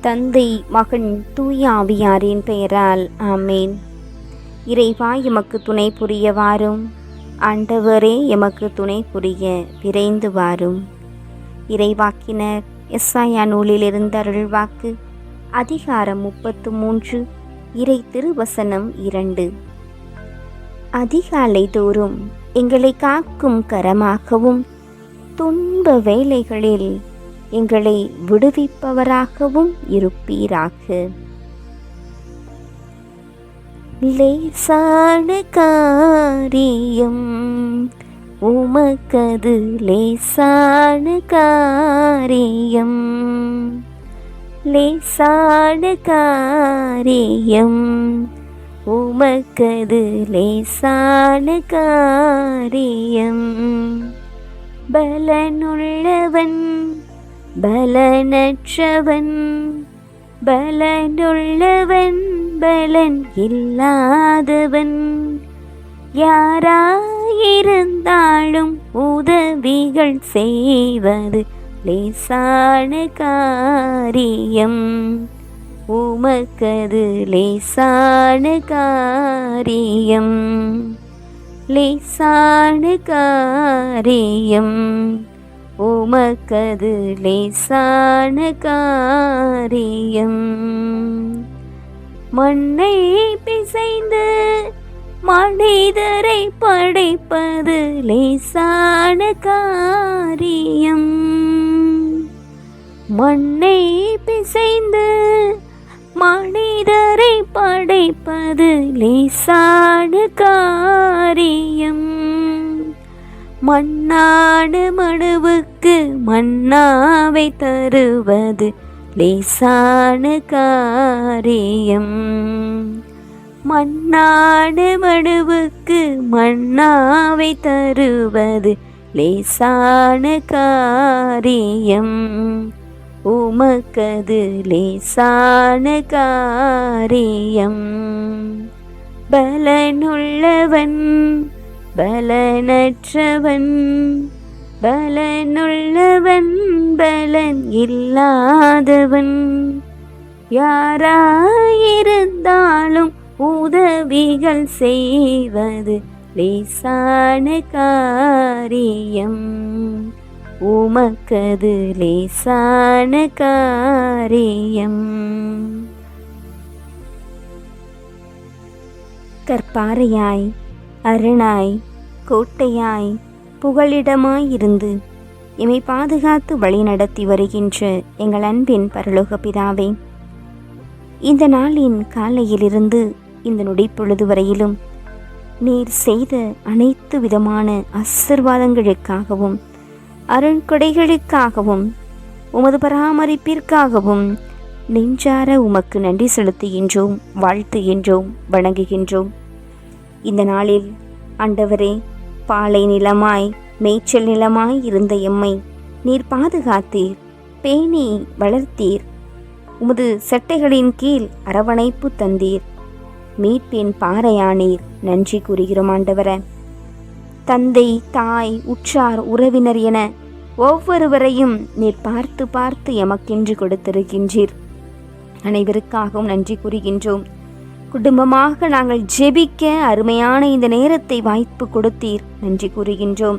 தந்தை மகன் தூயாவியாரின் பெயரால் ஆமேன். இறைவா எமக்கு துணை புரிய வாரும் ஆண்டவரே எமக்கு துணை புரிய விரைந்து வாரும் இறைவாக்கினர் எஸ்ஐயா நூலிலிருந்து அருள்வாக்கு அதிகாரம் முப்பத்து மூன்று இறை திருவசனம் இரண்டு. அதிகாலை தோறும் எங்களை காக்கும் கரமாகவும் துன்ப வேலைகளில் எங்களை விடுவிப்பவராகவும் இருப்பீராக. லேசான காரியம் உமக்கது லேசான காரியம். லேசான காரியம் உமக்கது லேசான காரியம். பலனுள்ளவன் பலனற்றவன் பலனுள்ளவன் பலன் இல்லாதவன். யாராயிருந்தாலும் உதவிகள் செய்வது லேசான காரியம். உமக்கது லேசான காரியம். லேசான காரியம். உமக்கது லேசான காரியம். மண்ணை பிசைந்து மனிதரை படைப்பது லேசான காரியம். மண்ணை பிசைந்து மனிதரை படைப்பது லேசான காரியம். மண்ணாடு மடுவுக்கு மண்ணாவை தருவது லேசான காரியம். மண்ணாடு மடுவுக்கு மண்ணாவை தருவது லேசான காரியம். உமக்கது லேசான காரியம். பலனுள்ளவன் பலனற்றவன் பலனுள்ளவன் பலன் இல்லாதவன். யாராயிருந்தாலும் உதவிகள் செய்வது லேசான காரியம். உமக்கது லேசான காரியம். கற்பாறையாய் அருணாய் கோட்டையாய் புகழிடமாயிருந்து இருந்து பாதுகாத்து வழிநடத்தி வருகின்ற எங்கள் அன்பின் பரலோக பிதாவே இந்த நாளின் காலையிலிருந்து இந்த நொடிப்பொழுது வரையிலும் நீர் செய்த அனைத்து விதமான ஆசிர்வாதங்களுக்காகவும் அருண்கொடைகளுக்காகவும் உமது பராமரிப்பிற்காகவும் நெஞ்சார உமக்கு நன்றி செலுத்துகின்றோம் வாழ்த்துகின்றோம் வணங்குகின்றோம். இந்த நாளில் ஆண்டவரே பாலை நிலமாய் மேய்ச்சல் நிலமாய் இருந்த எம்மை நீர் பாதுகாத்தீர் பேணி வளர்த்தீர் உமது சட்டைகளின் கீழ் அரவணைப்பு தந்தீர். மீட்பின் பாறையானீர் நன்றி கூறுகிறோம் ஆண்டவர. தந்தை தாய் உற்றார் உறவினர் என ஒவ்வொருவரையும் நீர் பார்த்து பார்த்து எமக்கென்று கொடுத்திருக்கின்றீர். அனைவருக்காகவும் நன்றி கூறுகின்றோம். குடும்பமாக நாங்கள் ஜெபிக்க அருமையான இந்த நேரத்தை வாய்ப்பு கொடுத்தீர் நன்றி கூறுகின்றோம்.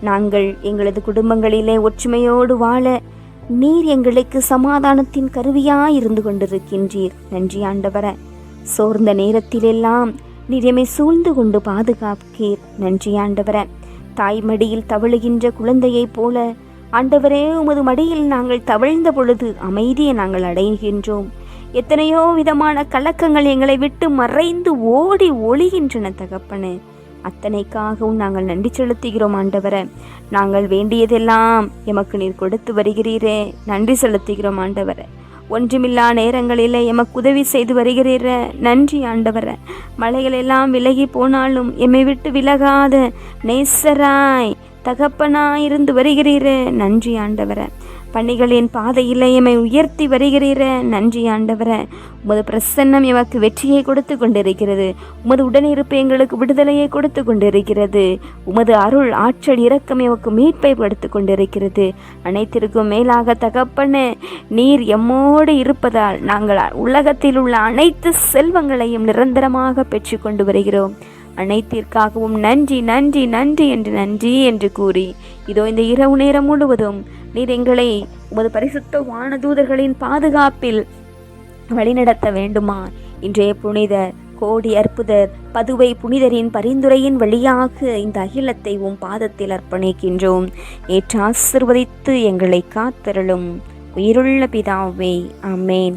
நாங்கள் எங்களது குடும்பங்களிலே ஒற்றுமையோடு வாழ நீர் எங்களுக்கு சமாதானத்தின் கருவியாய் இருந்து கொண்டிருக்கின்றீர் நன்றி ஆண்டவர. சோர்ந்த நேரத்திலெல்லாம் நீர் சூழ்ந்து கொண்டு பாதுகாக்கீர் நன்றி ஆண்டவர. தாய் மடியில் தவழுகின்ற குழந்தையைப் போல ஆண்டவரே உமது மடியில் நாங்கள் தவழ்ந்த பொழுது அமைதியை நாங்கள் அடைகின்றோம். எத்தனையோ விதமான கலக்கங்கள் எங்களை விட்டு மறைந்து ஓடி ஒளிகின்றன தகப்பனே. அத்தனைக்காகவும் நாங்கள் நன்றி செலுத்துகிறோம் ஆண்டவரை. நாங்கள் வேண்டியதெல்லாம் எமக்கு நீர் கொடுத்து வருகிறீரே. நன்றி செலுத்துகிறோம் ஆண்டவரை. ஒன்றுமில்லா நேரங்களிலே எமக்கு உதவி செய்து வருகிறீர. நன்றி ஆண்டவர. மலைகள் எல்லாம் விலகி போனாலும் எம்மை விட்டு விலகாத நேசராய் தகப்பனாய் இருந்து வருகிறீர. நன்றி ஆண்டவரை. பணிகளின் பாதையில் எம்மை உயர்த்தி வருகிறீர? நன்றி ஆண்டவர. உமது பிரசன்னம் எமக்கு வெற்றியை கொடுத்து கொண்டிருக்கிறது. உமது உடனிருப்பு எங்களுக்கு விடுதலையை கொடுத்து கொண்டிருக்கிறது. உமது அருள் ஆற்றல் இரக்கம் எமக்கு மீட்பை கொடுத்து கொண்டிருக்கிறது. அனைத்திற்கும் மேலாக தகப்பன நீர் எம்மோடு இருப்பதால் நாங்கள் உலகத்தில் உள்ள அனைத்து செல்வங்களையும் நிரந்தரமாக பெற்று கொண்டு வருகிறோம். அனைத்திற்காகவும் நன்றி நன்றி நன்றி என்று நன்றி என்று கூறி இதோ இந்த இரவு நேரம் முழுவதும் நீர் எங்களை உமது பரிசுத்த வானதூதர்களின் பாதுகாப்பில் வழிநடத்த வேண்டுமா? இன்றைய புனிதர் கோடி அற்புதர் பதுவை புனிதரின் பரிந்துரையின் வழியாக இந்த அகிலத்தை உம் பாதத்தில் அர்ப்பணிக்கின்றோம். ஏற்று ஆசிர்வதித்து எங்களை காத்தருளும். உயிருள்ள பிதாவே அமேன்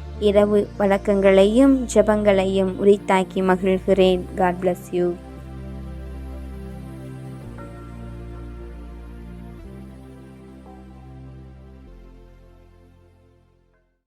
இரவு வழக்கங்களையும் ஜபங்களையும் உரித்தாக்கி மகிழ்கிறேன். God bless you